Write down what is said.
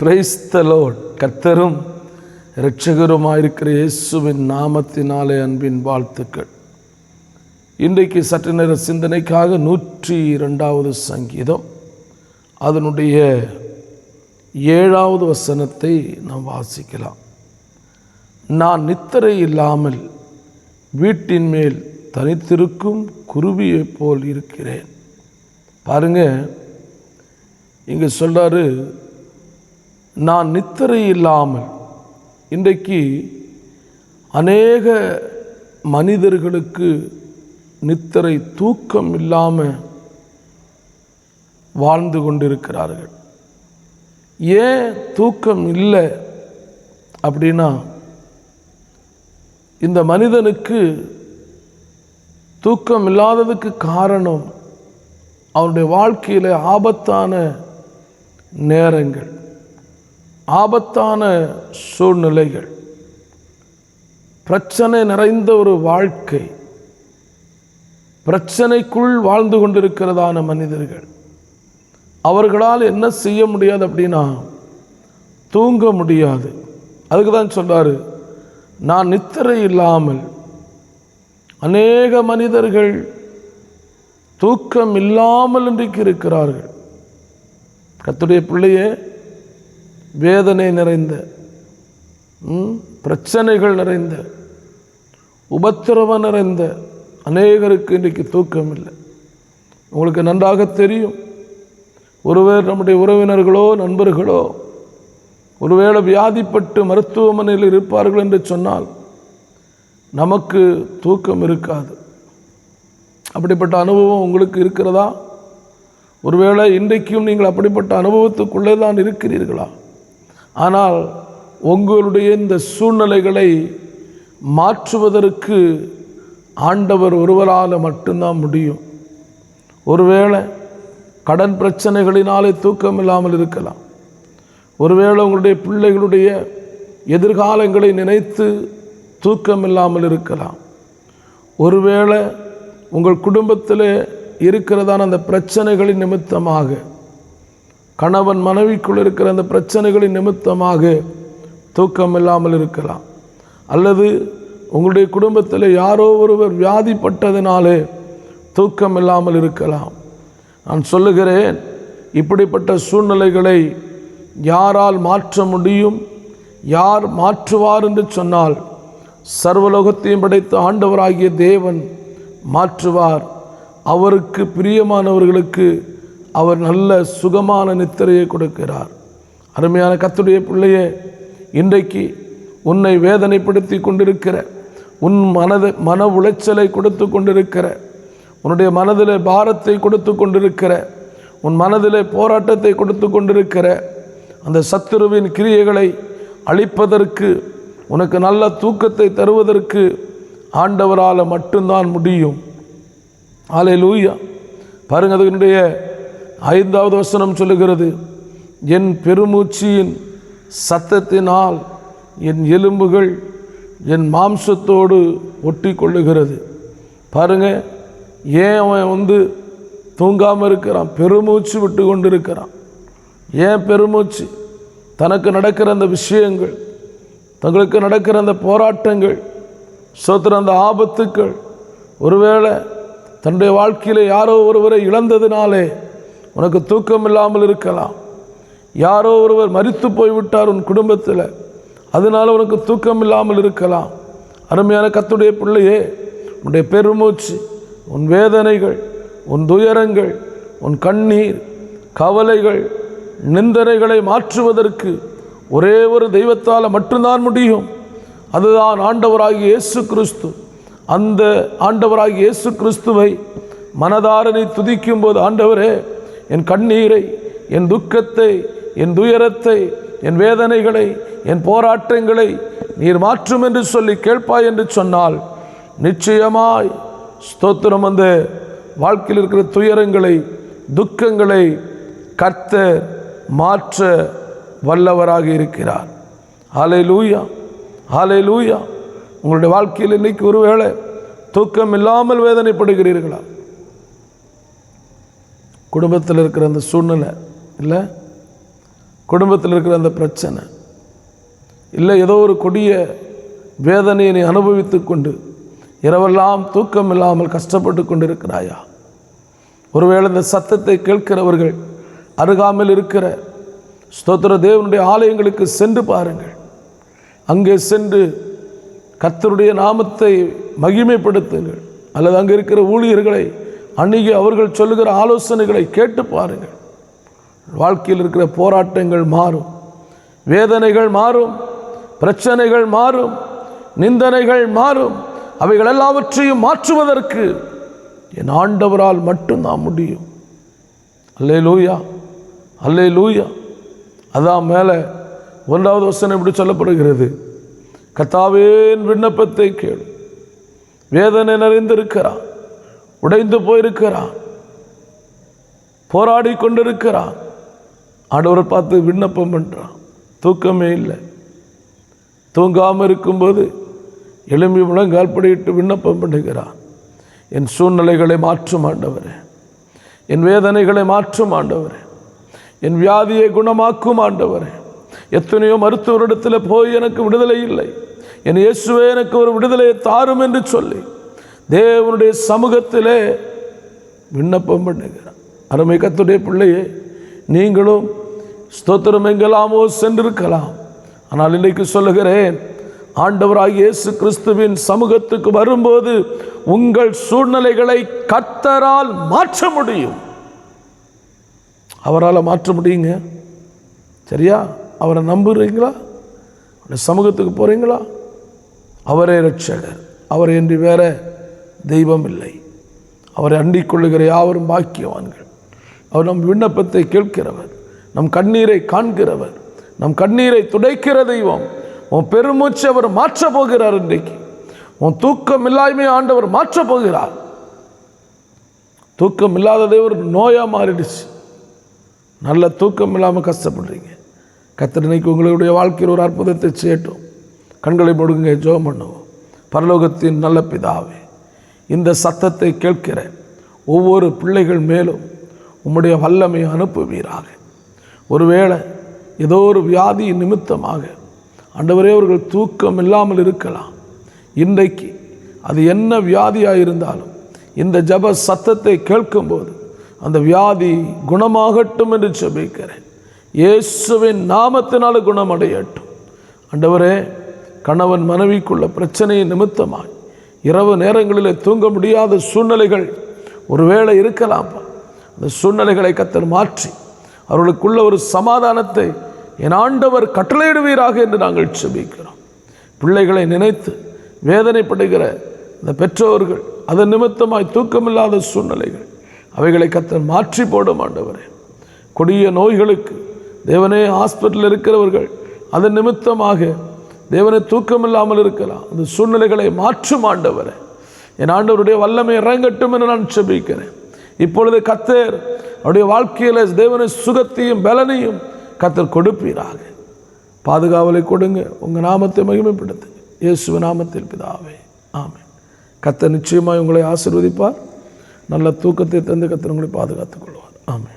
பிரைஸ்தலோட் கர்த்தரும் இரட்சகருமாயிருக்கிற இயேசுவின் நாமத்தினாலே அன்பின் வாழ்த்துக்கள். இன்றைக்கு சற்று நேர சிந்தனைக்காக நூற்றி இரண்டாவது சங்கீதம். அதனுடைய ஏழாவது வசனத்தை நாம் வாசிக்கலாம். நான் நித்திரை இல்லாமல் வீட்டின் மேல் தனித்திருக்கும் குருவியைப் போல் இருக்கிறேன். பாருங்கள் இங்கே சொல்கிறாரு நான் நித்திரை இல்லாமல் இன்றைக்கு அநேக மனிதர்களுக்கு நித்திரை தூக்கம் இல்லாமல் வாழ்ந்து கொண்டிருக்கிறார்கள். ஏன் தூக்கம் இல்லை அப்படின்னா இந்த மனிதனுக்கு தூக்கம் இல்லாததுக்கு காரணம் அவனுடைய வாழ்க்கையில் ஆபத்தான நேரங்கள். ஆபத்தான சூழ்நிலைகள் பிரச்சனை நிறைந்த ஒரு வாழ்க்கை பிரச்சனைக்குள் வாழ்ந்து கொண்டிருக்கிறதான மனிதர்கள் அவர்களால் என்ன செய்ய முடியாது அப்படின்னா தூங்க முடியாது. அதுக்கு தான் சொல்கிறார் நான் நித்திரை இல்லாமல் அநேக மனிதர்கள் தூக்கம் இல்லாமல் இன்றைக்கு இருக்கிறார்கள். கத்துடைய பிள்ளையே வேதனை நிறைந்த ம், பிரச்சனைகள் நிறைந்த உபத்திரவம் நிறைந்த அநேகருக்கு இன்றைக்கு தூக்கம் இல்லை உங்களுக்கு நன்றாக தெரியும். ஒருவேர் நம்முடைய உறவினர்களோ நண்பர்களோ ஒருவேளை வியாதிப்பட்டு மருத்துவமனையில் இருப்பார்கள் என்று சொன்னால் நமக்கு தூக்கம் இருக்காது. அப்படிப்பட்ட அனுபவம் உங்களுக்கு இருக்கிறதா? ஒருவேளை இன்றைக்கும் நீங்கள் அப்படிப்பட்ட அனுபவத்துக்குள்ளே தான் இருக்கிறீர்களா? ஆனால் உங்களுடைய இந்த சூழ்நிலைகளை மாற்றுவதற்கு ஆண்டவர் ஒருவரால் மட்டும்தான் முடியும். ஒருவேளை கடன் பிரச்சனைகளினாலே தூக்கம் இல்லாமல் இருக்கலாம். ஒருவேளை உங்களுடைய பிள்ளைகளுடைய எதிர்காலங்களை நினைத்து தூக்கம் இல்லாமல் இருக்கலாம். ஒருவேளை உங்கள் குடும்பத்தில் இருக்கிறதான அந்த பிரச்சனைகளின் நிமித்தமாக கணவன் மனைவிக்குள் இருக்கிற அந்த பிரச்சனைகளின் நிமித்தமாக தூக்கம் இல்லாமல் இருக்கலாம். அல்லது உங்களுடைய குடும்பத்தில் யாரோ ஒருவர் வியாதிப்பட்டதினாலே தூக்கம் இல்லாமல் இருக்கலாம். நான் சொல்லுகிறேன் இப்படிப்பட்ட சூழ்நிலைகளை யாரால் மாற்ற முடியும்? யார் மாற்றுவார் என்று சொன்னால் சர்வலோகத்தையும் படைத்த ஆண்டவராகிய தேவன் மாற்றுவார். அவருக்கு பிரியமானவர்களுக்கு அவர் நல்ல சுகமான நித்திரையை கொடுக்கிறார். அருமையான கத்துடைய பிள்ளையே இன்றைக்கு உன்னை வேதனைப்படுத்தி கொண்டிருக்கிற உன் மனதை மன உளைச்சலை கொடுத்து கொண்டிருக்கிற உன்னுடைய மனதில் பாரத்தை கொடுத்து கொண்டிருக்கிற உன் மனதில் போராட்டத்தை கொடுத்து கொண்டிருக்கிற அந்த சத்துருவின் கிரியைகளை அழிப்பதற்கு உனக்கு நல்ல தூக்கத்தை தருவதற்கு ஆண்டவரால் மட்டும்தான் முடியும். ஆலை லூயா பாருங்க அதனுடைய ஐந்தாவது வசனம் சொல்லுகிறது என் பெருமூச்சியின் சத்தத்தினால் என் எலும்புகள் என் மாம்சத்தோடு ஒட்டி கொள்ளுகிறது பாருங்கள் ஏன் அவன் வந்து தூங்காமல் இருக்கிறான்? பெருமூச்சு விட்டு கொண்டு இருக்கிறான் ஏன் பெருமூச்சு? தனக்கு நடக்கிற அந்த விஷயங்கள் தங்களுக்கு நடக்கிற அந்த போராட்டங்கள் சோத்திர அந்த ஆபத்துக்கள் ஒருவேளை தன்னுடைய வாழ்க்கையில் யாரோ ஒருவரை இழந்ததினாலே உனக்கு தூக்கம் இல்லாமல் இருக்கலாம். யாரோ ஒருவர் மறித்து போய்விட்டார் உன் குடும்பத்தில். அதனால உனக்கு தூக்கம் இல்லாமல் இருக்கலாம். அருமையான கத்துடைய பிள்ளையே உன்னுடைய பெருமூச்சு உன் வேதனைகள் உன் துயரங்கள் உன் கண்ணீர் கவலைகள் நிந்தனைகளை மாற்றுவதற்கு ஒரே ஒரு தெய்வத்தால் மட்டும்தான் முடியும். அதுதான் ஆண்டவராகிய இயேசு கிறிஸ்து. அந்த ஆண்டவராகிய இயேசு கிறிஸ்துவை மனதாரனை துதிக்கும் போது ஆண்டவரே என் கண்ணீரை என் துக்கத்தை என் துயரத்தை என் வேதனைகளை என் போராட்டங்களை நீர் மாற்றும் என்று சொல்லி கேட்பாய் என்று சொன்னால் நிச்சயமாய் ஸ்தோத்திரம் அந்த வாழ்க்கையில் இருக்கிற துயரங்களை துக்கங்களை கர்த்த மாற்ற வல்லவராக இருக்கிறார். ஆலை லூயா ஆலை லூயா உங்களுடைய வாழ்க்கையில் இன்னைக்கு ஒருவேளை தூக்கம் இல்லாமல் வேதனைப்படுகிறீர்களா? குடும்பத்தில் இருக்கிற அந்த சூழ்நிலை இல்லை? குடும்பத்தில் இருக்கிற அந்த பிரச்சனை இல்லை ஏதோ ஒரு கொடிய வேதனையை நீ அனுபவித்து கொண்டு இரவெல்லாம் தூக்கம் இல்லாமல் கஷ்டப்பட்டு கொண்டிருக்கிறாயா? ஒருவேளை இந்த சத்தத்தை கேட்கிறவர்கள் அருகாமல் இருக்கிற ஸ்தோத்திர தேவனுடைய ஆலயங்களுக்கு சென்று பாருங்கள். அங்கே சென்று கர்த்தருடைய நாமத்தை மகிமைப்படுத்துங்கள். அல்லது அங்கே இருக்கிற ஊழியர்களை அணுகி அவர்கள் சொல்லுகிற ஆலோசனைகளை கேட்டு பாருங்கள். வாழ்க்கையில் இருக்கிற போராட்டங்கள் மாறும். வேதனைகள் மாறும். பிரச்சனைகள் மாறும். நிந்தனைகள் மாறும். அவைகள் எல்லாவற்றையும் மாற்றுவதற்கு என் ஆண்டவரால் மட்டும்தான் முடியும். அல்லே லூயா அல்லே லூயா அதான் மேலே ஒன்றாவது வசனம் இப்படி சொல்லப்படுகிறது. கத்தாவேன் விண்ணப்பத்தை கேளு. வேதனை நிறைந்திருக்கிறான் உடைந்து போயிருக்கிறான். போராடி கொண்டிருக்கிறான். ஆண்டவரை பார்த்து விண்ணப்பம் பண்ணுறான் தூக்கமே இல்லை. தூங்காமல் இருக்கும்போது எலும்பி முழங்கால் படியிட்டு விண்ணப்பம் பண்ணுகிறான். என் சூழ்நிலைகளை மாற்றும் ஆண்டவரே. என் வேதனைகளை மாற்றும் ஆண்டவரே. என் வியாதியை குணமாக்கும் ஆண்டவரே. எத்தனையோ மருத்துவரிடத்தில் போய் எனக்கு விடுதலை இல்லை. என் இயேசுவே எனக்கு ஒரு விடுதலையை தாரும் என்று சொல்லி தேவனுடைய சமூகத்திலே விண்ணப்பம் பண்ணுகிறான் அருமை கத்துடைய பிள்ளையே நீங்களும் ஸ்தோத்திரம் எங்கெல்லாமோ சென்றிருக்கலாம். ஆனால் இன்றைக்கு சொல்லுகிறேன் ஆண்டவராக இயேசு கிறிஸ்துவின் சமூகத்துக்கு வரும்போது உங்கள் சூழ்நிலைகளை கத்தரால் மாற்ற முடியும். அவரால் மாற்ற முடியுங்க. சரியா? அவரை நம்புறீங்களா? சமூகத்துக்கு போகிறீங்களா அவரே ரட்சகர் அவரை என்று வேற தெய்வம் இல்லை அவரை அண்டிக் கொள்ளுகிற யாவரும் பாக்கியவான்கள். அவர் நம் விண்ணப்பத்தை கேட்கிறவர் நம் கண்ணீரை காண்கிறவர் நம் கண்ணீரை துடைக்கிற தெய்வம். உன் பெருமூச்சு அவர் மாற்றப் போகிறார் இன்றைக்கு. உன் தூக்கம் இல்லாமே ஆண்டவர் மாற்றப் போகிறார். தூக்கம் இல்லாததே ஒரு நோயாக மாறிடுச்சு. நல்ல தூக்கம் இல்லாமல் கஷ்டப்படுறீங்க கத்திரனைக்கு உங்களுடைய வாழ்க்கையில் ஒரு அற்புதத்தை சேட்டும் கண்களை முடுங்க ஜோம் பண்ணுவோம். பரலோகத்தின் நல்ல பிதாவே இந்த சத்தத்தை கேட்கிற ஒவ்வொரு பிள்ளைகள் மேலும் உம்முடைய வல்லமை அனுப்புவீராக. ஒருவேளை ஏதோ ஒரு வியாதி நிமித்தமாக அண்டவரே அவர்கள் தூக்கம் இல்லாமல் இருக்கலாம். இன்றைக்கு அது என்ன வியாதியாக இருந்தாலும் இந்த ஜப சத்தத்தை கேட்கும்போது அந்த வியாதி குணமாகட்டும் என்று செபிக்கிறேன் இயேசுவின் நாமத்தினால் குணமடையட்டும். அண்டவரே கணவன் மனைவிக்குள்ள பிரச்சனையை நிமித்தமாய் இரவு நேரங்களில் தூங்க முடியாத சூழ்நிலைகள் ஒருவேளை இருக்கலாம். அந்த சூழ்நிலைகளை கத்தர் மாற்றி அவர்களுக்குள்ள ஒரு சமாதானத்தை என் ஆண்டவர் கட்டளையிடுவீராக என்று நாங்கள் செபிக்கிறோம். பிள்ளைகளை நினைத்து வேதனைப்படுகிற இந்த பெற்றோர்கள் அதன் நிமித்தமாய் தூக்கமில்லாத சூழ்நிலைகள் அவைகளை கத்தர் மாற்றி போடும் ஆண்டவரே. கொடிய நோய்களுக்கு தேவனே ஹாஸ்பிட்டலில் இருக்கிறவர்கள் அதன் நிமித்தமாக தேவனை தூக்கமில்லாமல் இருக்கலாம். அந்த சூழ்நிலைகளை மாற்றும் ஆண்டவரை. என் ஆண்டவருடைய வல்லமை இறங்கட்டும் என்று நான் செபிக்கிறேன். இப்பொழுது கத்தர் அவருடைய வாழ்க்கையில் தேவனை சுகத்தையும் பலனையும் கத்தர் கொடுப்பீராக. பாதுகாவலை கொடுங்க. உங்கள் நாமத்தை மகிமைப்படுத்து இயேசுவ நாமத்தில் பிதாவே. ஆமே கத்தர் நிச்சயமாக உங்களை ஆசிர்வதிப்பார். நல்ல தூக்கத்தை தந்து கத்தர் உங்களை பாதுகாத்துக் கொள்வார். ஆமே